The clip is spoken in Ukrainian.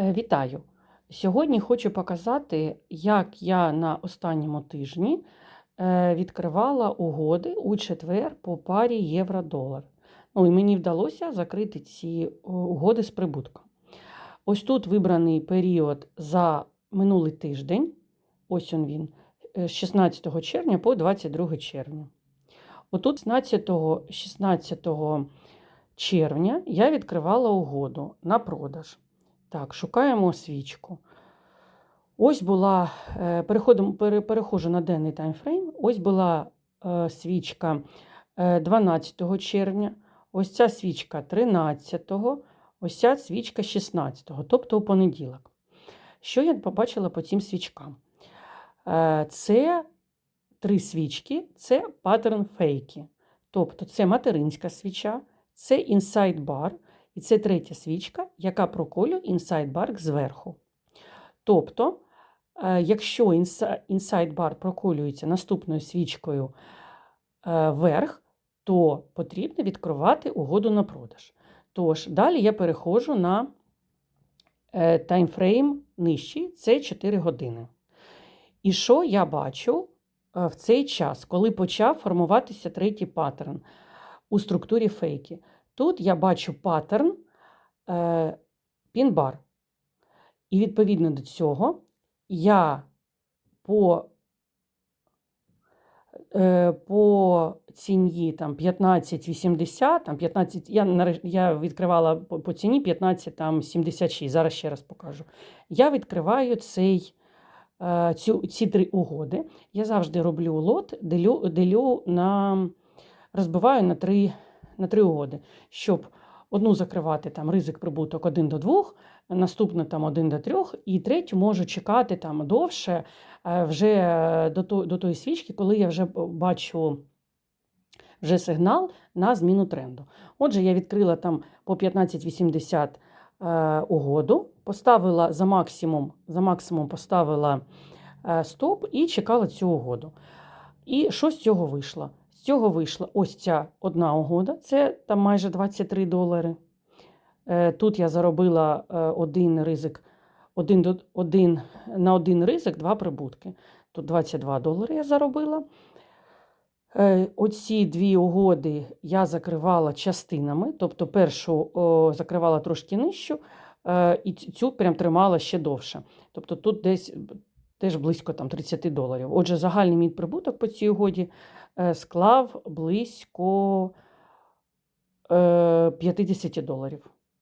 Е, Вітаю! Сьогодні хочу показати, як я на останньому тижні е, відкривала угоди у четвер по парі євро-долар. Ну, і мені вдалося закрити ці угоди з прибутком. Ось тут вибраний період за минулий тиждень. Ось он він, е, з 16 червня по 22 червня. Отут 16-16 червня я відкривала угоду на продаж. Так, шукаємо свічку. Ось була, е, переходимо, пере- переходжу на денний таймфрейм. Ось була е, свічка е, 12 червня, ось ця свічка 13, ось ця свічка 16, тобто у понеділок. Що я побачила по цим свічкам? Е, Це три свічки, це паттерн фейки. Тобто це материнська свіча, це інсайд бар, і це третя свічка, яка проколює інсайд бар зверху. Тобто, е, якщо інсайд бар проколюється наступною свічкою е, вверх, то потрібно відкривати угоду на продаж. Тож, далі я переходжу на е, таймфрейм нижчий, це 4 години. І що я бачу в цей час, коли почав формуватися третій паттерн у структурі фейки? Тут я бачу паттерн е. І відповідно до цього я по, е, по ціні там, 15,80, там, 15, я, я відкривала по, по ціні 15,76, зараз ще раз покажу. Я відкриваю цей, е, цю, ці три угоди. Я завжди роблю лот, делю, делю на, розбиваю на три, на три угоди, щоб одну закривати там ризик прибуток 1 до 2, наступну там 1 до 3, і третю можу чекати там довше, е, вже е, до, то- до тої свічки, коли я вже бачу вже сигнал на зміну тренду. Отже, я відкрила там по 15,80 е, угоду, поставила за максимум, за максимум поставила стоп і чекала цю угоду. І що з цього вийшло? З цього вийшла ось ця одна угода, це там майже 23 долари. Е, Тут я заробила е, один ризик, один, один, на один ризик два прибутки. Тут 22 долари я заробила. Е, Оці дві угоди я закривала частинами, тобто першу о, закривала трошки нижчу, і цю прям тримала ще довше. Тобто тут десь теж близько там, 30 доларів. Отже, загальний мій прибуток по цій угоді е, склав близько е, 50 доларів.